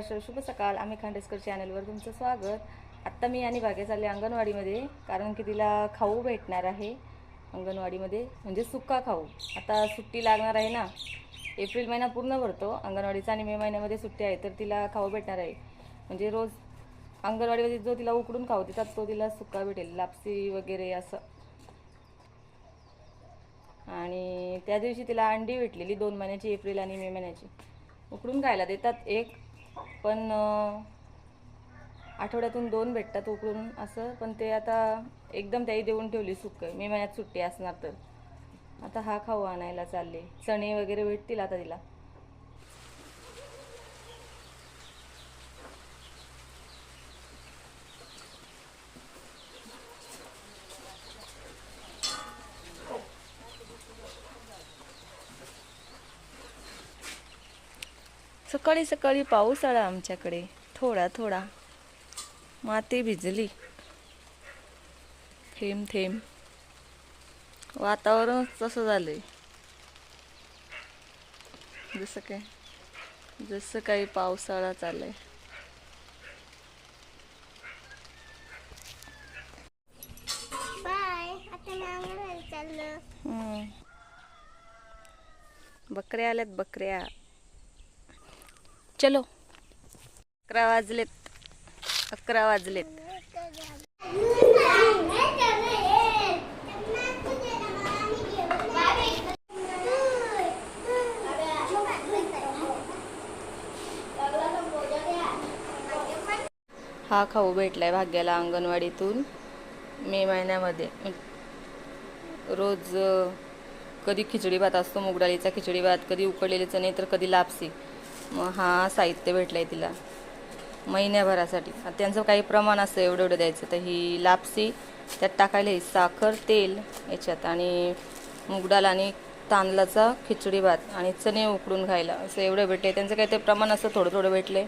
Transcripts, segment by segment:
महाराष्ट्र शुभ सकाळ. आम्ही खांडेसकर चॅनलवर तुमचं स्वागत. आत्ता मी आणि भाग्या चालले अंगणवाडीमध्ये कारण की तिला खाऊ भेटणार आहे अंगणवाडीमध्ये. म्हणजे सुक्का खाऊ. आता सुट्टी लागणार आहे ना. एप्रिल महिना पूर्ण भरतो. अंगणवाडीचा आणि मे महिन्यामध्ये सुट्टी आहे तर तिला खाऊ भेटणार आहे. म्हणजे रोज अंगणवाडीमध्ये जो तिला उकडून खाऊ देतात तो तिला सुक्का भेटेल. लापसी वगैरे असं. आणि त्या दिवशी तिला अंडी भेटलेली दोन महिन्याची एप्रिल आणि मे महिन्याची. उकडून खायला देतात एक. पण आठवड्यातून दोन भेटतात उकडून असं पण ते आता एकदम त्याही देऊन ठेवली सुक्क मे महिन्यात सुट्टी असणार तर. आता हा खाऊ आणायला चालले. चणे वगैरे भेटतील आता तिला. सकाळी सकाळी पाऊस आला आमच्याकडे. थोडा थोडा. माती भिजली. थेंब थेंब. वातावरण तसं झालंय. जसं काय जसं काही पावसाळा चाललाय. बकऱ्या आल्यात बकऱ्या. चलो. अकरा वाजलेत. अकरा वाजलेत. हा खाऊ भेटलाय भाग्याला अंगणवाडीतून मे महिन्यामध्ये. रोज कधी खिचडी भात असतो मूग खिचडी भात कधी उकडलेले चणे तर कधी लापसी. मग हा साहित्य भेटलं आहे तिला. महिन्याभरासाठी. आता त्यांचं काही प्रमाण असतं एवढं एवढं द्यायचं. तर ही लापसी त्यात टाकायला ही साखर तेल याच्यात आणि मूग आणि तांदळाचा खिचडी भात आणि चणे उकडून खायला. असं एवढं भेटले त्यांचं काही ते प्रमाण असतं थोडं थोडं भेटले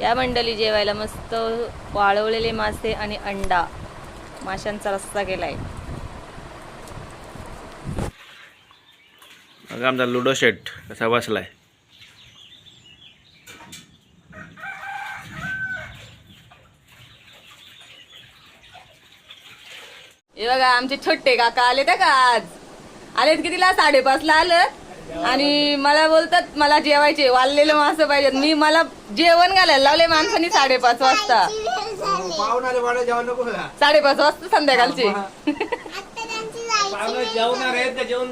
या मंडळी जेवायला मस्त वाळवलेले मासे आणि अंडा. माशांचा रस्ता केला आहे अगं आमचा लुडो शेट कसा बसलाय? हे बघा आमचे छोटे काका आले त्या का आज? आलेत कितीला साडेपाचला आलं आणि मला बोलतात मला जेवायचे. वाळलेलं मासं पाहिजे मी मला जेवण घालायला लावले माणसांनी साडेपाच वाजता. साडेपाच वाजता संध्याकाळचे आता त्यांची जायची पाहुणे जेवणार आहेत तर जेवण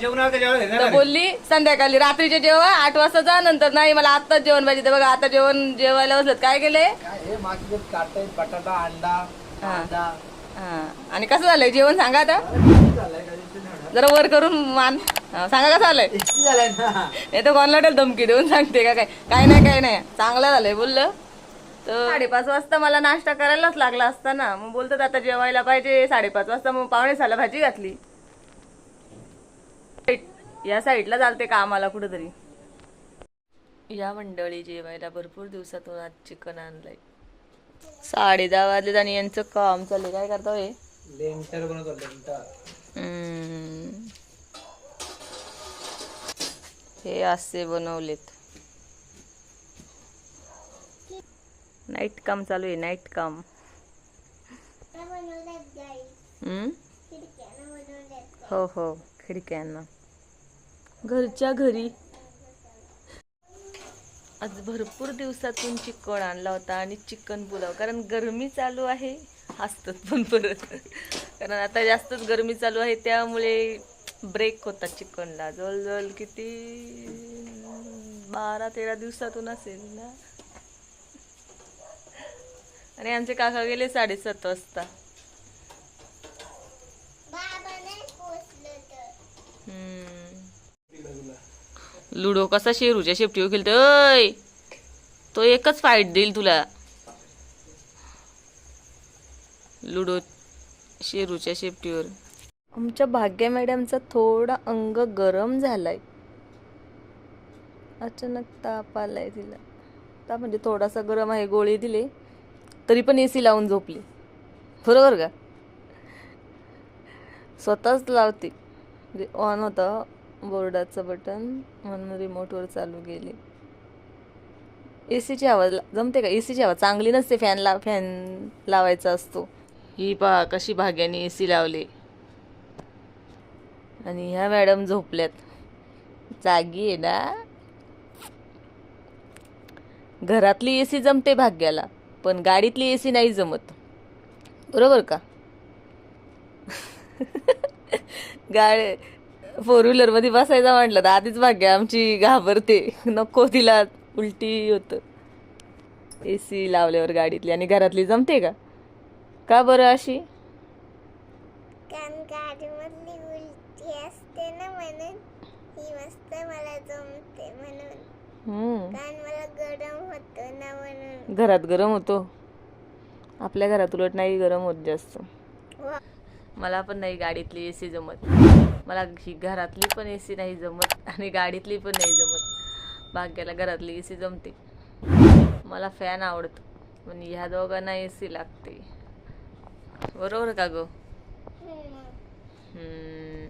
जेवणार तर जेवण तर घेणार बोलली संध्याकाळी रात्रीचे जेव्हा आठ वाजता जा नंतर नाही मला आत्ताच जेवण पाहिजे तर बघा आता जेवण जेवायला बसलं काय केले काय हे मागे काट बटाटा अंडा कांदा. हा. आणि कसं झालंय? जेवण सांगा आता. झालंय का? ते झालं. जरा वर करून मान. हा, सांगा कसं झालंय? टेस्टी झालंय ना. तर कोणाला धमकी देऊन सांगते का काय? काय नाही काय नाही. चांगलं झालंय बोललं. तर साडेपाच वाजता मला नाश्ता करायलाच लागला असता ना मग बोलतात आता जेवायला पाहिजे. साडेपाच वाजता मग पावणे सहाला भाजी घातली. या साईडला चालते का आम्हाला कुठंतरी. या मंडळी जेवायला भरपूर दिवसातून आज चिकन आणलंय. साडे दहा वाजलेत आणि यांचं काम चाललंय. काय करता हे? लेंटर बनवतो लेंटर हम्म. हे असे बनवलेत. नाईट काम चालू आहे नाईट काम हो हो खिडक्यांना. घरच्या घरी. आज भरपूर दिवसातून चिकन आणला होता आणि चिकन पुलाव कारण गरमी चालू आहे. हसतात पण परत. कारण आता जास्तच गरमी चालू आहे त्यामुळे ब्रेक होता चिकनला. जवळजवळ किती? बारा तेरा दिवसातून असेल ना? आणि आमचे काका गेले साडेसात वाजता. लुडो कसा शेरूच्या शेपटीवर खेळतोय? तो एकच फाईट देईल तुला. लुडो शेरूच्या शेपटीवर. आमच्या भाग्य मॅडमचा थोडा अंग गरम झालाय. अचानक ताप आलाय तिला. ताप म्हणजे थोडासा गरम आहे गोळी दिली. तरी पण ए सी लावून झोपली. बरोबर का? स्वतःच लावते. म्हणजे ऑन होतं. बोर्डाचं बटन म्हणून रिमोटवर चालू गेले ए सीची आवाज ला- जमते का? ए सीची आवाज चांगली नसते फॅन ला फॅन लावायचा असतो. ही पहा कशी भाग्याने ए सी लावली. आणि ह्या मॅडम झोपल्यात. जागी आहे ना? घरातली ए सी जमते भाग्याला. पण गाडीतली ए सी नाही जमत. बरोबर का? गाडी फोर व्हीलरमध्ये बसायचा म्हटलं तर आधीच भाग्य आमची घाबरते. नको तिला उलटी होतं. ए सी लावल्यावर गाडीतली आणि घरातली जमते का? का बरं अशी? गाडीमधली उलटी असते ना म्हणून. ही मस्त मला जमते म्हणून. कारण मला गरम होतं ना म्हणून. घरात गरम होतो. आपल्या घरात उलट नाही गरम होत जास्त. वा. मला पण नाही गाडीतली ए सी जमत. मला ही घरातली पण ए सी नाही जमत आणि गाडीतली पण नाही जमत. भाग्याला घरातली ए सी जमते. मला फॅन आवडतो. पण ह्या दोघांना ए सी लागते. बरोबर का गो? हम्म. हम्म.